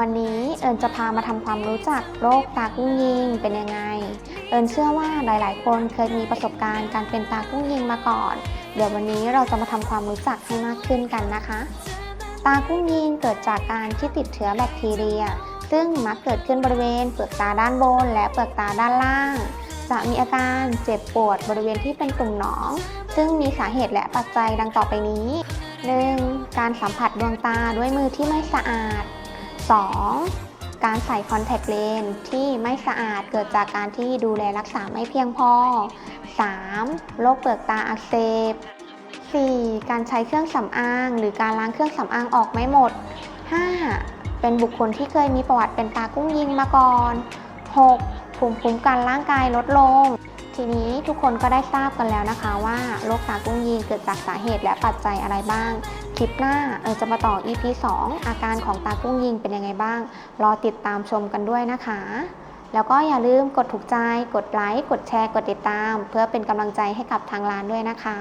วันนี้เอิญจะพามาทำความรู้จักโรคตากุ้งยิงเป็นยังไง เอิญเชื่อว่าหลาย ๆ คนเคยมีประสบการณ์การเป็นตากุ้งยิงมาก่อน เดี๋ยววันนี้เราจะมาทำความรู้จักให้มากขึ้นกันนะคะ ตากุ้งยิงเกิดจากการที่ติดเชื้อแบคทีเรีย ซึ่งมักเกิดขึ้นบริเวณเปลือกตาด้านบน และเปลือกตาด้านล่าง จะมีอาการเจ็บปวดบริเวณที่เป็นตุ่มหนอง ซึ่งมีสาเหตุและปัจจัยดังต่อไปนี้ 1. การสัมผัสดวงตาด้วยมือที่ไม่สะอาด 2. การใส่คอนแทคเลนส์ที่ไม่สะอาดเกิดจากการที่ดูแลรักษาไม่เพียงพอ 3. โรคเปลือกตาอักเสบ 4. การใช้เครื่องสำอาง หรือการล้างเครื่องสำอางออกไม่หมด 5. เป็นบุคคลที่เคยมีประวัติเป็นตากุ้งยิงมาก่อน 6. ภูมิคุ้มกันร่างกายลดลง ทีนี้ทุกคนก็ได้ทราบกันแล้วนะคะว่าโรคตากุ้งยิงเกิดจากสาเหตุและปัจจัยอะไรบ้าง คลิปหน้าเออจะมาต่อ EP 2 อาการของตากุ้งยิงเป็นยังไงบ้าง รอติดตามชมกันด้วยนะคะ แล้วก็อย่าลืมกดถูกใจ กดไลค์ กดแชร์ กดติดตาม เพื่อเป็นกำลังใจให้กับทางร้านด้วยนะคะ